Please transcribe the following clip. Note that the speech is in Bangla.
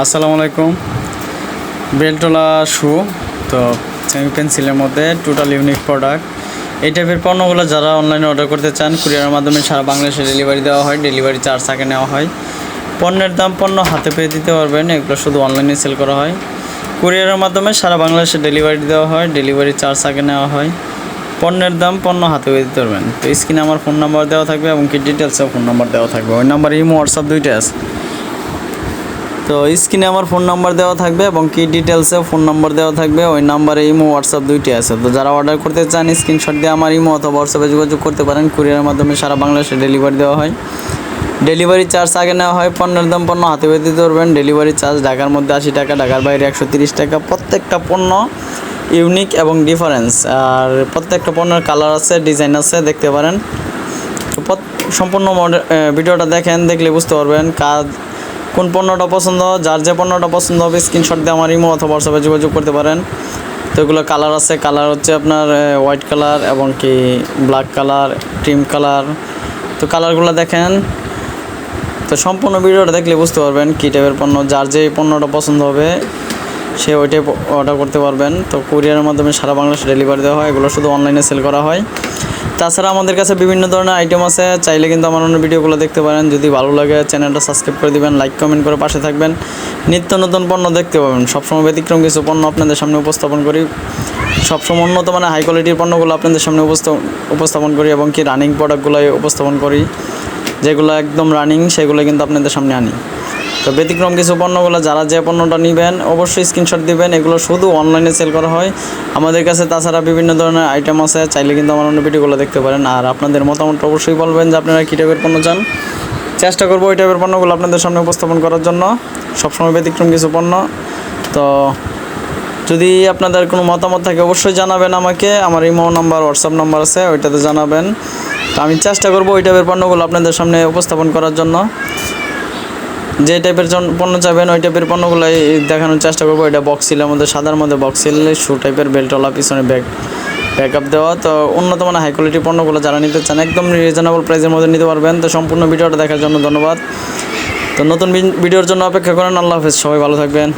আসসালামু আলাইকুম। বেলটোলা শু, তো পেন্সিলের মধ্যে টোটাল ইউনিক প্রোডাক্ট এই টাইপের পণ্যগুলো যারা অনলাইনে অর্ডার করতে চান কুরিয়ারের মাধ্যমে সারা বাংলাদেশে ডেলিভারি দেওয়া হয় ডেলিভারি চার্জ আগে নেওয়া হয়। পণ্যের দাম পণ্য হাতে পেয়ে দিতে পারবেন, এগুলো শুধু অনলাইনে সেল করা হয়। কুরিয়ারের মাধ্যমে সারা বাংলাদেশে ডেলিভারি দেওয়া হয় ডেলিভারি চার্জ আগে নেওয়া হয়। পণ্যের দাম পণ্য হাতে পেয়ে দিতে পারবেন। তো স্ক্রিনে আমার ফোন নাম্বার দেওয়া থাকবে এবং কি ডিটেলসেও ফোন নাম্বার দেওয়া থাকবে। ওই নাম্বার ইমো হোয়াটসঅ্যাপ দুইটা আছে। তো স্ক্রিনে আমার ফোন নাম্বার দেওয়া থাকবে এবং কি ডিটেলসেও ফোন নাম্বার দেওয়া থাকবে ওই নাম্বারে ইমো হোয়াটসঅ্যাপ দুইটি আছে। তো যারা অর্ডার করতে চান স্ক্রিনশট দিয়ে আমার ইমো অথবা হোয়াটসঅ্যাপে যোগাযোগ করতে পারেন। কুরিয়ারের মাধ্যমে সারা বাংলাদেশে ডেলিভারি দেওয়া হয়। ডেলিভারি চার্জ আগে নেওয়া হয় পণ্যের দাম পণ্য হাতে পেয়ে ধরবেন ডেলিভারি চার্জ ঢাকার মধ্যে আশি টাকা ঢাকার বাইরে একশো তিরিশ টাকা। প্রত্যেকটা পণ্য ইউনিক এবং ডিফারেন্স আর প্রত্যেকটা পণ্যের কালার আছে ডিজাইন আছে দেখতে পারেন। সম্পূর্ণ মডে- এ, ভিডিওটা দেখেন দেখলে বুঝতে পারবেন কাজ কোন পণ্যটা পছন্দ, যার যে পণ্যটা পছন্দ হবে স্ক্রিনশট দিয়ে আমার ইমো অথবা হোয়াটসঅ্যাপে যোগাযোগ করতে পারেন। তো এগুলো কালার আছে কালার হচ্ছে আপনার হোয়াইট কালার এবং কি ব্ল্যাক কালার ক্রিম কালার তো কালারগুলো দেখেন। তো সম্পূর্ণ ভিডিওটা দেখলে বুঝতে পারবেন কী টাইপের পণ্য, যার যে পণ্যটা পছন্দ হবে। সে ওইটাই অর্ডার করতে পারবেন। তো কুরিয়ারের মাধ্যমে সারা বাংলাদেশে ডেলিভারি দেওয়া হয়, এগুলো শুধু অনলাইনে সেল করা হয়। তাছাড়া আমাদের কাছে বিভিন্ন ধরনের আইটেম আছে, চাইলে কিন্তু আমার অন্য ভিডিওগুলো দেখতে পারেন। যদি ভালো লাগে চ্যানেলটা সাবস্ক্রাইব করে দিবেন লাইক কমেন্ট করে পাশে থাকবেন। নিত্য নতুন পণ্য দেখতে পাবেন। সবসময় ব্যতিক্রম কিছু পণ্য আপনাদের সামনে উপস্থাপন করি। সবসময় উন্নত মানে হাই কোয়ালিটির পণ্যগুলো আপনাদের সামনে উপস্থাপন করি এবং কি রানিং প্রোডাক্টগুলো উপস্থাপন করি। যেগুলো একদম রানিং সেগুলো কিন্তু আপনাদের সামনে আনি। তো ব্যতিক্রম কিছু পণ্যগুলো যারা যে পণ্যটা নেবেন, অবশ্যই স্ক্রিনশট দিবেন। এগুলো শুধু অনলাইনে সেল করা হয়। আমাদের কাছে তাছাড়া বিভিন্ন ধরনের আইটেম আছে, চাইলে কিন্তু আমার অন্য ভিডিওগুলো দেখতে পারেন। আর আপনাদের মতামতটা অবশ্যই বলবেন যে আপনারা কী টাইপের পণ্য চান। চেষ্টা করব ওই টাইপের পণ্যগুলো আপনাদের সামনে উপস্থাপন করার জন্য। সবসময় ব্যতিক্রম কিছু পণ্য। তো যদি আপনাদের কোনো মতামত থাকে, অবশ্যই জানাবেন আমাকে। আমার ইমো নাম্বার হোয়াটসঅ্যাপ নাম্বার আছে, ওইটাতে জানাবেন। তো আমি চেষ্টা করব ওই টাইপের পণ্যগুলো আপনাদের সামনে উপস্থাপন করার জন্য। যে টাইপের পণ্য চাইবেন ওই টাইপের পণ্যগুলোই দেখানোর চেষ্টা করব। এটা বক্সিলের মধ্যে, সাদার মধ্যে বক্সিল শু টাইপের বেল্টওয়ালা পিছনে ব্যাগ ব্যাকআপ দেওয়া। তো উন্নত মানের হাই কোয়ালিটি পণ্যগুলো যারা নিতে চান, একদম রিজনেবল প্রাইসের মধ্যে নিতে পারবেন। তো সম্পূর্ণ ভিডিওটা দেখার জন্য ধন্যবাদ। তো নতুন ভিডিওর জন্য অপেক্ষা করেন। আল্লাহ হাফেজ। সবাই ভালো থাকবেন।